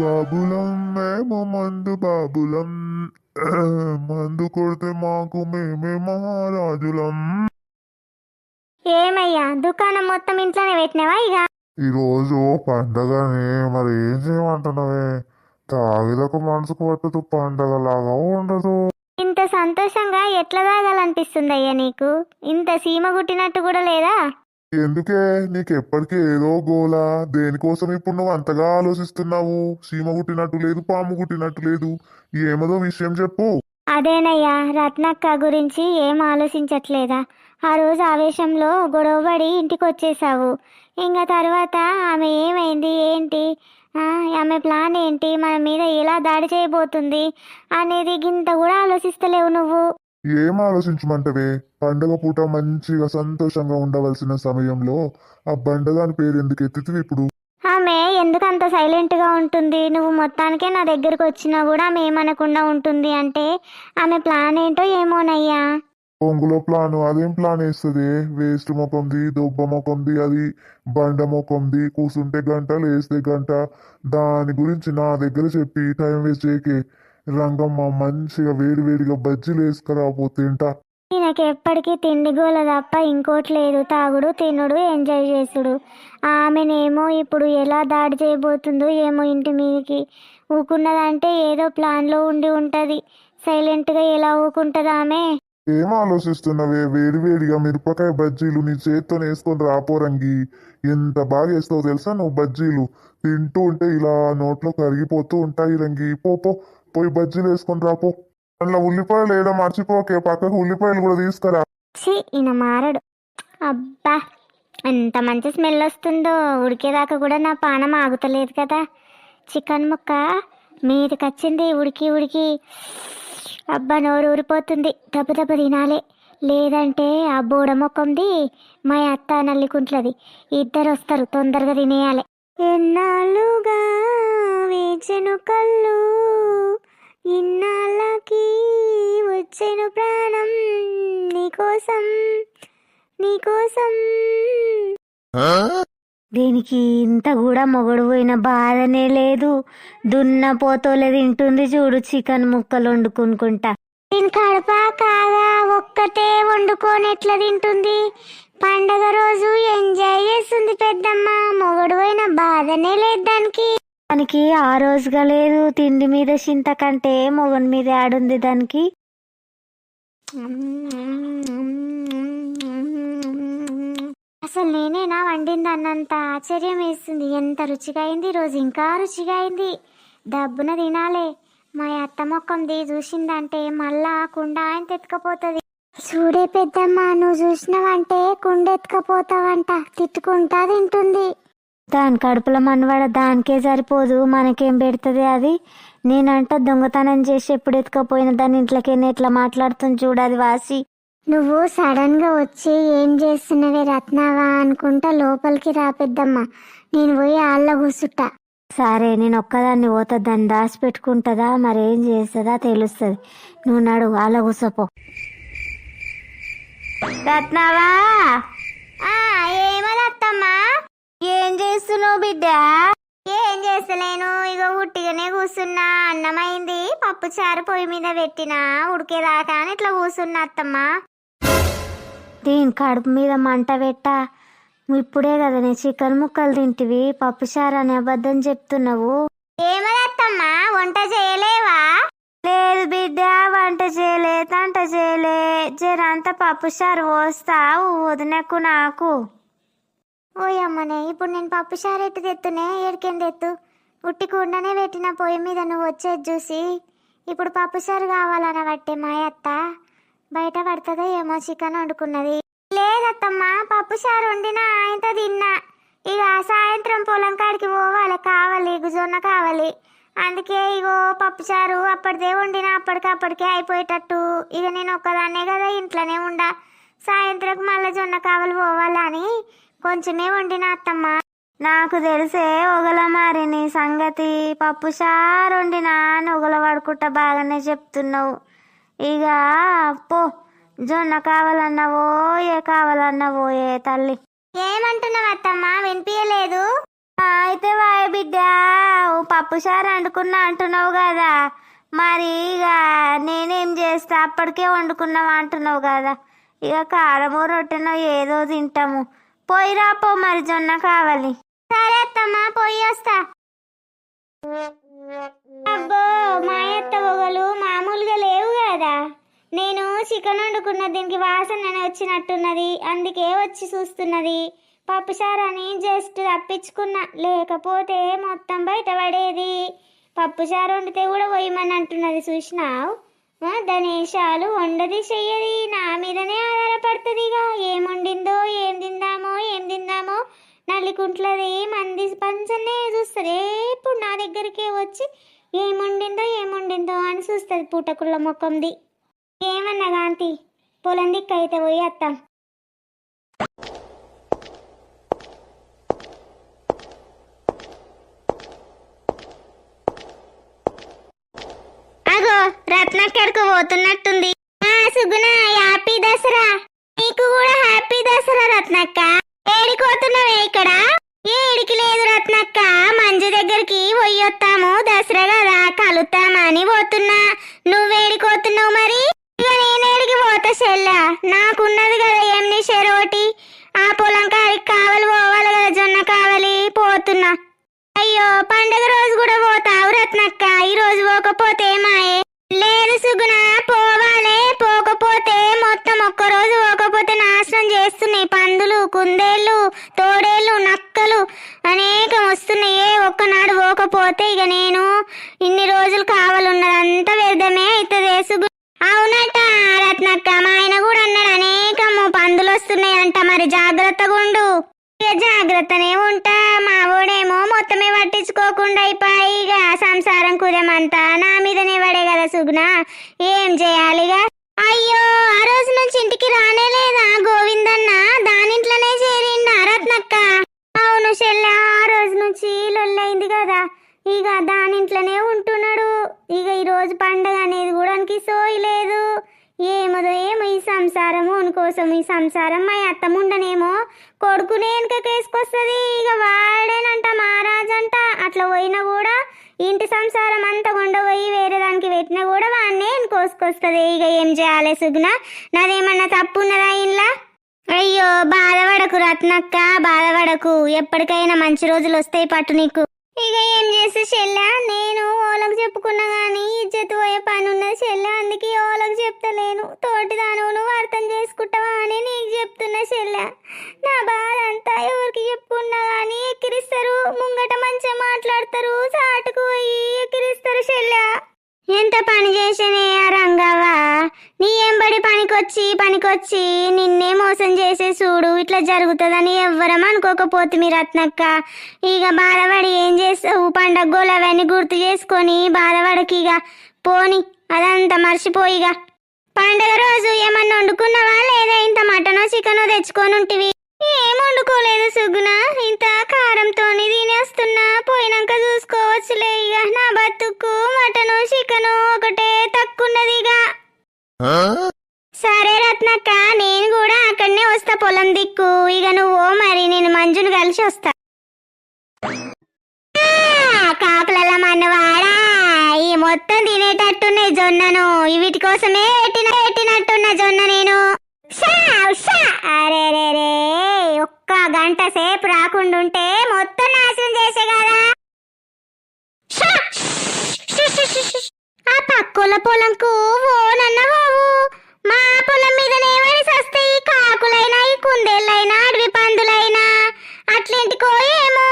బాబులం మేము మందు బాబులం. మందు కొడితే మాకు మేమే మహారాజులం. ఏమయ్యా దుకాణం మొత్తం ఇంట్లోనే పెట్టినావా ఇక? ఈరోజు పండగని మరి ఏం చేయమంటున్నావే? తాగిలకు మనసుకు పట్టదు పండగలాగా ఉండదు. ఇంత సంతోషంగా ఎట్లా తాగాలనిపిస్తుంది అయ్యా నీకు? ఇంత సీమ గుట్టినట్టు కూడా లేదా? ఎందుకే నీకు ఎప్పటికీ ఏదో గోలా? దేనికోసం ఇప్పుడు నువ్వు అంతగా ఆలోచిస్తున్నావు? సీమ కుట్టినట్టు లేదు పాము కుట్టినట్టు లేదు. ఏమదో విషయం చెప్పు. అదేనయ్యా రత్నక్క గురించి ఏం ఆలోచించట్లేదా? ఆ రోజు ఆవేశంలో గొడవబడి ఇంటికి వచ్చేసావు ఇంకా తర్వాత ఆమె ఏమైంది ఏంటి? ఆమె ప్లాన్ ఏంటి? మన మీద ఎలా దాడి చేయబోతుంది? అనేది గింత కూడా ఆలోచిస్తలేవు నువ్వు. ఏం ఆలోచించమంటవే? పండగ పూట మంచిగా సంతోషంగా ఉండవలసిన సమయంలో ఆ బండదాని పేరు ఎందుకు ఎత్తితివి ఇప్పుడు? ఆమె ఎందుకు అంత సైలెంట్గా ఉంటుంది? నువ్వు మొత్తానికే నా దగ్గరకు వచ్చినా కూడా ఆమె ఏమనకుండా ఉంటుంది అంటే ఆమె ప్లాన్ ఏంటో ఏమోనయ్యా? పొంగులో ప్లాన్ అదేం ప్లాన్ వేస్తుంది? వేస్ట్ మొకంది దొబ్బ మొకంది అది బండ మొకంది కూసుంటే గంట లేస్తే గంట. దాని గురించి నా దగ్గర చెప్పి టైం వేస్ట్ చేయకే. రంగమ్మ మంచిగా వేడి వేడిగా బజ్జీలు వేసుకురాపో తింటా. ఈయనకి ఎప్పటికీ తిండి గోల తప్ప ఇంకోటి లేదు. తాగుడు తినుడు ఎంజాయ్ చేసుడు. ఆమెనేమో ఇప్పుడు ఎలా దాడి చేయబోతుందో ఏమో ఇంటి మీదకి ఊకున్నదంటే ఏదో ప్లాన్లో ఉండి ఉంటుంది. సైలెంట్గా ఎలా ఊకుంటుంది ఆమె? ఏం ఆలోచిస్తున్నావే? వేడి వేడిగా మిరపకాయ బజ్జీలు నీ చేత్తో వేసుకొని రాపోరంగి ఎంత బాగా వేస్తావు తెలుసా నువ్వు బజ్జీలు? తింటూ ఉంటే ఇలా నోట్లో కరిగిపోతూ ఉంటాయి రంగి. పో పో. పోయి బజ్జీలు వేసుకొని రాపో అందులో ఉల్లిపాయలు వేయడం మర్చిపోకే పక్కకు ఉల్లిపాయలు కూడా తీసుకురా. ఛీ ఈయన మారడు. అబ్బా ఎంత మంచి స్మెల్ వస్తుందో. ఉడికేదాకా కూడా నా పానం ఆగుతలేదు కదా. చికెన్ ముక్క మీదకి వచ్చింది ఉడికి ఉడికి. అబ్బా నోరు ఊరిపోతుంది. దెబ్బ దెబ్బ తినాలి. లేదంటే ఆ బోడ మొక్కంది మా అత్త నల్లికుంట్లది. ఇద్దరు వస్తారు తొందరగా తినేయాలి. ఎన్నాళ్ళుగా వేచెను కళ్ళు. ఇన్నాళ్ళకి వచ్చెను ప్రాణం నీకోసం నీకోసం. దీనికి ఇంత కూడా మొగడు పోయిన బాధనే లేదు. దున్న పోతోలే తింటుంది చూడు చికెన్ ముక్కలు వండుకునుకుంటా దీని కడప కాగా ఒక్కటే వండుకొని ఎట్లా తింటుంది? పండగ రోజు ఎంజాయ్ చేస్తుంది పెద్దమ్మ. మొగడు పోయిన బాధనే లేదు దానికి. దానికి ఆ రోజుగా లేదు. తిండి మీద చింత కంటే మొగన్ మీద ఆడుంది దానికి. అసలు నేనేనా వండింది అన్నంత ఆశ్చర్యం వేస్తుంది ఎంత రుచిగా అయింది. రోజు ఇంకా రుచిగా అయింది. డబ్బున తినాలే. మా అత్త మొక్కంది చూసిందంటే మళ్ళా కుండ ఆయన తెత్తుకపోతుంది చూడే పెద్దమ్మ నువ్వు చూసినావంటే కుండ ఎత్తుకపోతావంట. తిట్టుకుంటా తింటుంది. దాని కడుపులో మనవాడ దానికే సరిపోదు మనకేం పెడుతుంది అది? నేనంట దొంగతనం చేసి ఎప్పుడు ఎత్తుకపోయిన దాని ఇంట్లోకి ఎట్లా మాట్లాడుతుంది చూడాలి వాసి. నువ్వు సడన్గా వచ్చి ఏం చేస్తున్నవే రత్నావా అనుకుంటా లోపలికి రా పెద్దమ్మ నేను పోయి ఆళ్ళ కూసుట్ట సరే నేను ఒక్కదాన్ని పోతా దాన్ని దాచి పెట్టుకుంటుందా మరేం చేస్తుందా తెలుస్తుంది. నువ్వు నడు ఆళ్ళ కూసపో. రత్నావా? ఏమదత్తమ్మా ఏం చేస్తున్నావు బిడ్డ? ఏం చేస్తలేను? ఇక ఉట్టిగానే కూసున్నా. అన్నమైంది. పప్పు చారు పొయ్యి మీద పెట్టినా. ఉడికేదాకా అని ఇట్లా కూసున్నా అత్తమ్మా. దీని కడుపు మీద మంట పెట్ట. ఇప్పుడే కదా నేను చికెన్ ముక్కలు తింటివి. పప్పుచారు అనే అబద్ధం చెప్తున్నావు. ఏమదత్తమ్మా వంట చేయలేవా? లేదు బిడ్డ వంట చేయలే తంట చేయలే. జరంతా పప్పుచారు పోస్తా వదినకు నాకు. ఓయమ్మనే ఇప్పుడు నేను పప్పు చారు ఎట్టు తెత్తునే? ఏడికెంది ఎత్తు ఉట్టి కుండనే పెట్టిన పొయ్యి మీద నువ్వు వచ్చేది చూసి ఇప్పుడు పప్పు సారు కావాలన బట్టే మా అత్త. బయట పడుతుందో ఏమో చికెన్ వండుకున్నది. లేదత్తమ్మా పప్పు సారు వండినా ఆయనతో తిన్నా. ఇక సాయంత్రం పొలం కాడికి పోవాలి కావాలి జొన్న కావాలి. అందుకే ఇగో పప్పు చారు అప్పటిదే వండినా అప్పటికప్పటికే అయిపోయేటట్టు. ఇక నేను ఒక్కదాన్నే కదా ఇంట్లోనే ఉండా. సాయంత్రం మళ్ళీ జొన్న కావాలి పోవాలని కొంచెమే వండిన అత్తమ్మ. నాకు తెలిసే ఒగల మారిని సంగతి. పప్పు చారు వండినా అని ఒగల పడుకుంటా బాగానే చెప్తున్నావు. ఇక పో. జొన్న కావాలన్నావో ఏ కావాలన్నావో ఏ తల్లి. ఏమంటున్నావు అత్తమ్మ? వినిపించలేదు అయితే వాయ బిడ్డ పప్పు చారు వండుకున్నా అంటున్నావు కదా. మరి ఇక నేనేం చేస్తా? అప్పటికే వండుకున్నావు అంటున్నావు కదా. ఇక కారమో రొట్టెనో ఏదో తింటాము. పోయిరా పో మరి జొన్న కావాలి. సరే అత్తమ్మా పోయి వస్తా. అబ్బో మాయత్త పొగలు మామూలుగా లేవు కదా. నేను చికెన్ వండుకున్న దీనికి వాసన వచ్చినట్టున్నది. అందుకే వచ్చి చూస్తున్నది. పప్పుచారు జస్ట్ తప్పించుకున్నా. లేకపోతే మొత్తం బయటపడేది పప్పుచారు వండితే కూడా పోయమని అంటున్నది చూసినావు? ధనేశాలు వండది చెయ్యది నా మీదనే ఆధారపడుతుంది ఇక ఏం ఏం తిందామో ఏం తిందామో నల్లికుంట్లది మంది పంచనే చూస్తుంది. ఎప్పుడు నా దగ్గరికే వచ్చి ఏముండిందో ఏముండిందో అని చూస్తుంది పూటకుళ్ళ ముఖంది. ఏమన్నా కాంతి పొలం దిక్కు అయితే పోయి వస్తాం పోతున్నట్టుంది. సుగుణ హ్యాపీ దసరా. నీకు కూడా హ్యాపీ దసరా రత్నక్క. ఏడికోతున్నావే ఇక్కడ? ఏడికి లేదు రత్నక్క. మంజు దగ్గరికి పోయొత్తాము దసరా కదా కలుద్దామని పోతున్నా. నువ్వేడికోతున్నావు మరి? ఇక నేనేడికి పోతా చెల్లా. నాకున్నది కదా ఏం నీ చెరోటి? ఆ పొలం కాడికి కావాలి పోవాలి కదా జొన్న కావాలి పోతున్నా. అయ్యో పండగ రోజు కూడా పోతావు రత్నక్క. ఈ రోజు పోకపోతే మాయే లేదు సుగుణ పోకుండా ఇక సంసారం కుదమంతా నా మీదనే పడే కదా సుగుణ. ఏం చేయాలిగా? అయ్యో ఆ రోజు నుంచి ఇంటికి రానే లేదా గోవిందన్న? దానింట్లోనే చేరిండు రత్నక్క? అవును చెల్ల ఆ రోజు నుంచి లొల్లైంది కదా. ఇక దానింట్లోనే ఉంటున్నాడు. ఇక ఈరోజు పండగ అనేది కూడా ఆయనకి సోయి లేదు. ఏమదో ఏమో ఈ సంసారం ఉని కోసం ఈ సంసారం మా అత్తముండనేమో కొడుకునే వెనకకేసుకొస్తుంది ఇక వాడేనంట మహారాజంట అట్లా పోయినా కూడా ఇంటి సంసారం అంతా కొండపోయి వేరే దానికి పెట్టినా కూడా వాడినే వెనుకోసుకొస్తుంది. ఇక ఏం చేయాలి సుగ్న నాదేమన్నా తప్పు ఉన్నదా ఇంట్లో అయ్యో బాధపడకు రత్నక్క బాధపడకు. ఎప్పటికైనా మంచి రోజులు వస్తాయి పట్టు నీకు. ఇక ఏం చేస్తే చెల్ల? నేను ఓలకు చెప్పుకున్నా కానీ ఇజ్జత్ పోయే పని ఉన్నది చెల్ల. అందుకే ఓలకు చెప్తలేను. తోటి దాను అర్థం చేసుకుంటావా అని నీకు చెప్తున్నా చెల్ల. నా బాధ అంతా ఎవరికి చెప్పుకున్నా కానీ ఎక్కిరిస్తారు. ముంగట మంచిగా మాట్లాడతారు. సాటుకు పోయి ఎక్కిరిస్తారు చెల్ల. ఎంత పని చేసేనే రంగవా ఎంబడి పనికొచ్చి నిన్నే మోసం చేసే చూడు ఇట్లా జరుగుతుందని ఎవ్వరం అనుకోకపోతుంది రత్నక్క. ఇక బాధపడి ఏం చేస్తావు? పండగోలు అవన్నీ గుర్తు చేసుకొని బాధపడకి ఇక పోని అదంతా మర్చిపోయిగా పండగ రోజు ఏమన్నా వండుకున్నావా? లేదా ఇంత మటనో చికెనో తెచ్చుకొని ఉంటివి? ఏం వండుకోలేదు సుగుణ. ఇంత కారం తినేస్తున్నా పోయినాక చూసుకోవచ్చులే ఇక నా బతుకు మటను చికెను ఒకటే తక్కున్నది ఇక సరే రత్నక్క నేను కూడా అక్కడనే వస్తా పొలం దిక్కు ఇక నువ్వు మరి నేను మంజును కలిసి వస్తా ఆ, కాకులల్ల మనవాడా ఈ మొత్తం తినేటట్టున్నాయి జొన్నను. వీటి కోసమే ఎట్టిన ఎట్టినట్టున్న జొన్న నేను. అరే రే రే. ఒక్క గంట సేపు రాకుండుంటే మొత్తం నాశనం చేసే కదా. ఆ పక్కల పొలంకు ఓనన్న బాబు. మా పొలం మీదనేమని సస్తాయి కాకులైనా ఈ కుందేళ్ళైనా అడవి పందులైనా. అట్లేంటికో ఏమో.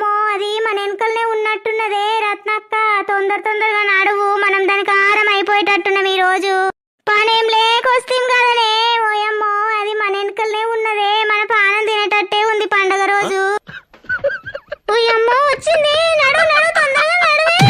అమ్మో అది మన వెనుకలనే ఉన్నట్టున్నదే రత్నక్క. తొందర తొందరగా నడువు మనం దానికి ఆహారం అయిపోయేటట్టున్నాం ఈ రోజు. పనేం లేకొస్తాం కదనే. ఓయమ్మో అది మన వెనుకలనే ఉన్నదే. మన పానం తినేటట్టే ఉంది పండగ రోజు. ఓయమ్మో వచ్చింది. నడు నడు తొందరగా నడువే.